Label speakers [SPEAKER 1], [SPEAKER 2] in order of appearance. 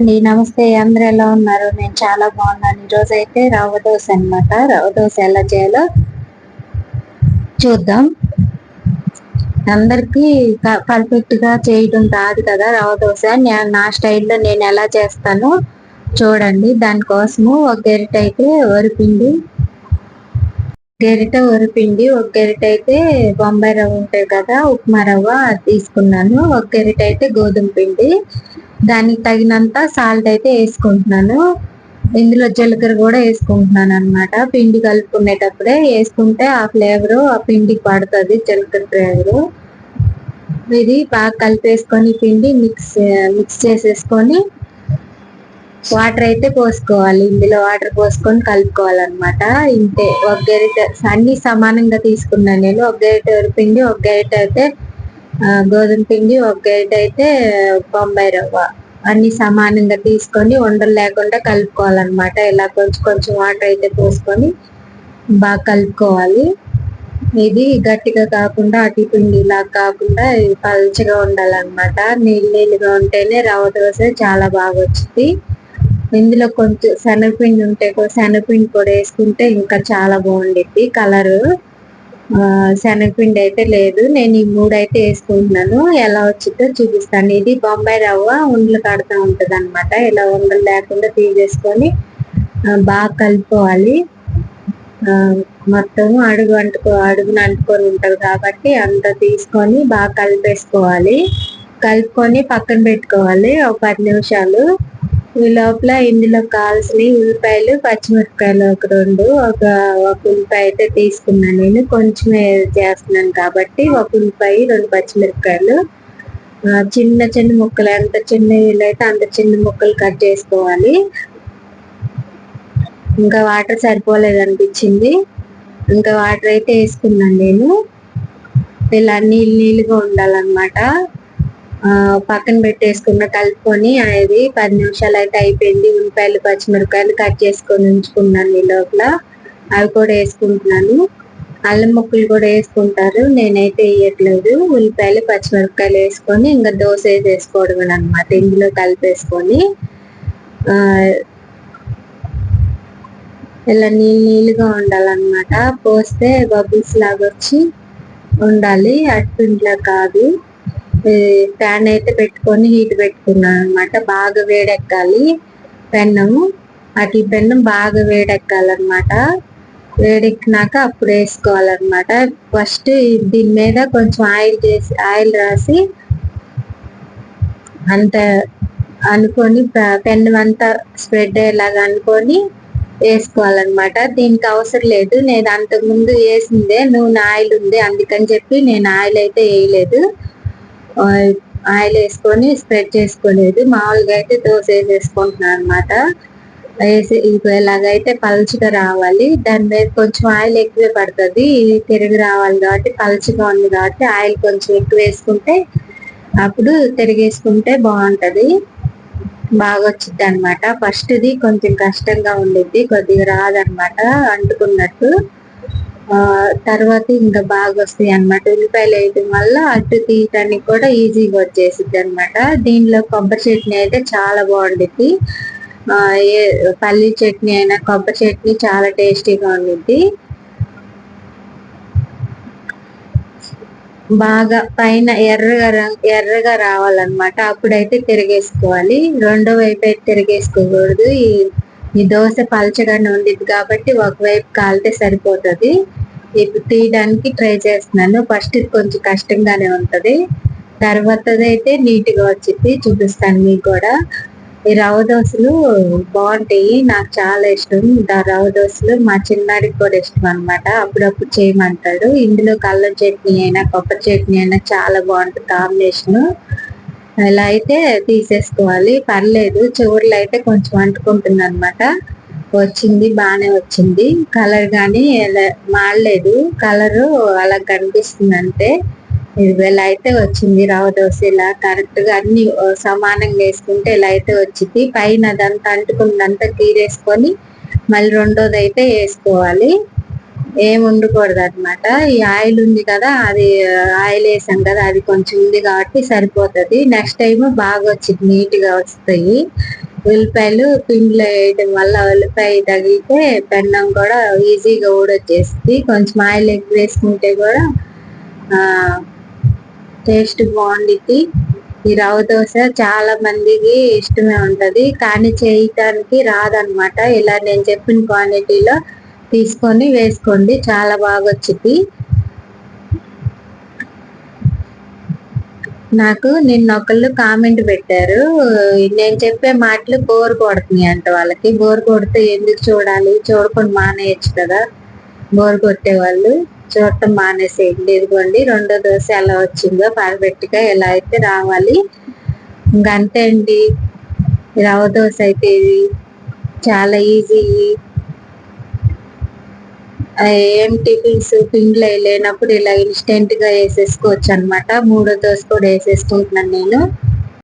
[SPEAKER 1] అండి. నమస్తే అందరూ ఎలా ఉన్నారు? నేను చాలా బాగున్నాను. ఈ రోజు అయితే రవ్వ దోశ అనమాట రవ్వ దోశ ఎలా చేయాలో చూద్దాం. అందరికి పర్ఫెక్ట్గా చేయడం రాదు కదా రవ్వ దోశ. నేను నా స్టైల్లో నేను ఎలా చేస్తానో చూడండి. దానికోసము ఒక గెరిట అయితే వరిపిండి గెరిట వరిపిండి ఒక గెరిట అయితే బొంబాయి రవ్వ ఉంటాయి కదా ఉప్మా రవ్వ తీసుకున్నాను. ఒక గెరిట అయితే గోధుమ పిండి దానికి తగినంత సాల్ట్ అయితే వేసుకుంటున్నాను. ఇందులో జీలకర్ర కూడా వేసుకుంటున్నాను అనమాట పిండి కలుపుకునేటప్పుడే వేసుకుంటే ఆ ఫ్లేవర్ ఆ పిండికి పడుతుంది జీలకర్ర ఫ్లేవరు ఇది బాగా కలిపేసుకొని పిండి మిక్స్ మిక్స్ చేసేసుకొని వాటర్ అయితే పోసుకోవాలి. ఇందులో వాటర్ పోసుకొని కలుపుకోవాలన్నమాట. ఇంతే. ఒక గరిట అన్ని సమానంగా తీసుకున్నాను నేను. ఒక గరిట పిండి ఒక గరిట అయితే గోధుమ పిండి ఒక గరిట అయితే బొంబాయి రవ్వ. అన్ని సమానంగా తీసుకొని ఉండలు లేకుండా కలుపుకోవాలన్నమాట. ఇలా కొంచెం కొంచెం వాటర్ అయితే పోసుకొని బాగా కలుపుకోవాలి. ఇది గట్టిగా కాకుండా అటు పిండి ఇలా కాకుండా పల్చగా ఉండాలన్నమాట. నీళ్ళు నీళ్ళుగా ఉంటేనే రవ్వ దోశ చాలా బాగా వచ్చింది ఇందులో కొంచెం శనగపిండి ఉంటే శనగపిండి కూడా వేసుకుంటే ఇంకా చాలా బాగుండిద్ది. కలరు శనగపిండి అయితే లేదు. నేను ఈ మూడు అయితే వేసుకుంటున్నాను. ఎలా వచ్చిందో చూపిస్తాను. ఇది బొంబాయి రవ్వ ఉండలు కడతా ఉంటుంది అనమాట ఇలా ఉండలు లేకుండా తీసేసుకొని బాగా కలుపుకోవాలి. మొత్తం అడుగు అంటుకో అడుగును అంటుకొని ఉంటుంది కాబట్టి అంత తీసుకొని బాగా కలిపేసుకోవాలి. కలుపుకొని పక్కన పెట్టుకోవాలి. ఒక పది నిమిషాలు. ఈ లోపల ఇందులో కావాల్సిన ఉల్లిపాయలు పచ్చిమిరపకాయలు ఒక రెండు ఒక ఒక ఉల్లిపాయ అయితే తీసుకున్నాను నేను. కొంచెమే చేస్తున్నాను కాబట్టి ఒక ఉల్లిపాయ రెండు పచ్చిమిరపకాయలు. చిన్న చిన్న ముక్కలు ఎంత చిన్న అయితే అంత చిన్న ముక్కలు కట్ చేసుకోవాలి. ఇంకా వాటర్ సరిపోలేదు అనిపించింది. ఇంకా వాటర్ అయితే వేసుకున్నాను నేను. ఇలా నీళ్ళు నీళ్ళుగా ఉండాలన్నమాట. పక్కన పెట్టేసుకున్న కలుపుకొని అది పది నిమిషాలు అయితే అయిపోయింది. ఉల్లిపాయలు పచ్చిమిరపకాయలు కట్ చేసుకొని ఉంచుకున్నాను ఈ లోపల. అవి కూడా వేసుకుంటున్నాను. అల్లం ముక్కలు కూడా వేసుకుంటారు. నేనైతే వేయట్లేదు. ఉల్లిపాయలు పచ్చిమిరపకాయలు వేసుకొని ఇంకా దోశ వేసేసుకోవడం అనమాట ఇందులో కలిపేసుకొని ఇలా నీళ్ళు నీళ్ళుగా ఉండాలన్నమాట. పోస్తే బబుల్స్ లాగా వచ్చి ఉండాలి. అట్లా కాదు. ప్యాన్ అయితే పెట్టుకొని హీట్ పెట్టుకున్నాను అనమాట బాగా వేడెక్కాలి పెన్నము అటు పెన్నం బాగా వేడెక్కాలన్నమాట. వేడెక్కినాక అప్పుడు వేసుకోవాలన్నమాట. ఫస్ట్ దీని మీద కొంచెం ఆయిల్ చేసి ఆయిల్ రాసి అంత అనుకొని పెన్ అంతా స్ప్రెడ్ అయ్యేలాగా అనుకొని వేసుకోవాలన్నమాట. దీనికి అవసరం లేదు. నేను అంతకుముందు వేసిందే నూనె ఆయిల్ ఉంది అందుకని చెప్పి నేను ఆయిల్ అయితే వేయలేదు. ఆయిల్ వేసుకొని స్ప్రెడ్ చేసుకోలేదు. మామూలుగా అయితే దోశ వేసేసుకుంటున్నాను అనమాట వేసి ఇలాగైతే పలుచగా రావాలి దాని మీద కొంచెం ఆయిల్ ఎక్కువే పడుతుంది. తిరిగి రావాలి కాబట్టి పలుచగా ఉంది కాబట్టి ఆయిల్ కొంచెం ఎక్కువ వేసుకుంటే అప్పుడు తిరిగేసుకుంటే బాగుంటుంది. బాగా వచ్చింది అనమాట ఫస్ట్ది కొంచెం కష్టంగా ఉండిద్ది కొద్దిగా రాదనమాట అంటుకున్నట్టు. తర్వాత ఇంకా బాగా వస్తాయి అనమాట ఉల్లిపాయలు వేయడం వల్ల అటు తీయటానికి కూడా ఈజీగా వచ్చేసిద్ది అనమాట దీనిలో కొబ్బరి చట్నీ అయితే చాలా బాగుండిద్ది. ఏ పల్లీ చట్నీ అయినా కొబ్బరి చట్నీ చాలా టేస్టీగా ఉండిద్ది. బాగా పైన ఎర్రగా ఎర్రగా రావాలన్నమాట. అప్పుడైతే తిరిగేసుకోవాలి. రెండో వైపు అయితే తిరిగేసుకోకూడదు. ఈ ఈ దోశ పలచగానే ఉండిద్ది కాబట్టి ఒకవైపు కాలితే సరిపోతుంది. ఇప్పుడు తీయడానికి ట్రై చేస్తున్నాను. ఫస్ట్ ఇది కొంచెం కష్టంగానే ఉంటుంది. తర్వాతది అయితే నీట్గా వచ్చింది చూపిస్తాను మీకు కూడా. ఈ రవ్వ దోశలు బాగుంటాయి. నాకు చాలా ఇష్టం. రవ దోశలు మా చిన్నాడికి కూడా ఇష్టం అనమాట అప్పుడప్పుడు చేయమంటాడు. ఇందులో కళ్ళ చట్నీ అయినా కొబ్బరి చట్నీ అయినా చాలా బాగుంటుంది కాంబినేషన్. ఇలా అయితే తీసేసుకోవాలి. పర్లేదు చివరిలో అయితే కొంచెం అంటుకుంటుంది అనమాట వచ్చింది బాగానే వచ్చింది. కలర్ కానీ మాడలేదు కలరు అలా కనిపిస్తుంది అంతే ఇలా అయితే వచ్చింది రవ్వ దోశ ఇలా. కరెక్ట్గా అన్ని సమానంగా వేసుకుంటే ఇలా అయితే వచ్చింది. పైన అదంతా అంటుకుందంతా తీరేసుకొని మళ్ళీ రెండోది అయితే వేసుకోవాలి. ఏం ఉండకూడదు అనమాట ఈ ఆయిల్ ఉంది కదా అది ఆయిల్ వేసాం కదా అది కొంచెం ఉంది కాబట్టి సరిపోతుంది. నెక్స్ట్ టైం బాగా వచ్చింది నీట్గా వస్తాయి. ఉల్లిపాయలు పిండిలో వేయడం వల్ల ఉల్లిపాయ తగిలితే పెన్నం కూడా ఈజీగా ఊడొచ్చేస్తుంది. కొంచెం ఆయిల్ ఎక్కువ వేసుకుంటే కూడా టేస్ట్ బాగుండిద్ది. ఈ రవ్వ దోశ చాలా మందికి ఇష్టమే ఉంటది. కానీ చేయటానికి రాదనమాట ఇలా నేను చెప్పిన క్వాంటిటీలో తీసుకొని వేసుకోండి. చాలా బాగా వచ్చింది నాకు నిన్న ఒకళ్ళు కామెంట్ పెట్టారు. నేను చెప్పే మాటలు బోర్ కొడుతున్నాయి అంట వాళ్ళకి. బోర్ కొడితే ఎందుకు చూడాలి? చూడకుండా మానేయచ్చు కదా. బోర్ కొట్టే వాళ్ళు. చూడటం మానేసేయండి. ఇదిగోండి రెండో దోశ ఎలా వచ్చిందో పర్ఫెక్ట్గా ఎలా అయితే రావాలి. ఇంకంతే అండి. రవ్వ దోశ అయితే ఇది చాలా ఈజీ. ఏం టిఫిన్స్ పిండ్లు లేనప్పుడు ఇలా ఇన్స్టెంట్గా వేసేసుకోవచ్చు అనమాట మూడో దోశ కూడా వేసేసుకుంటున్నాను నేను.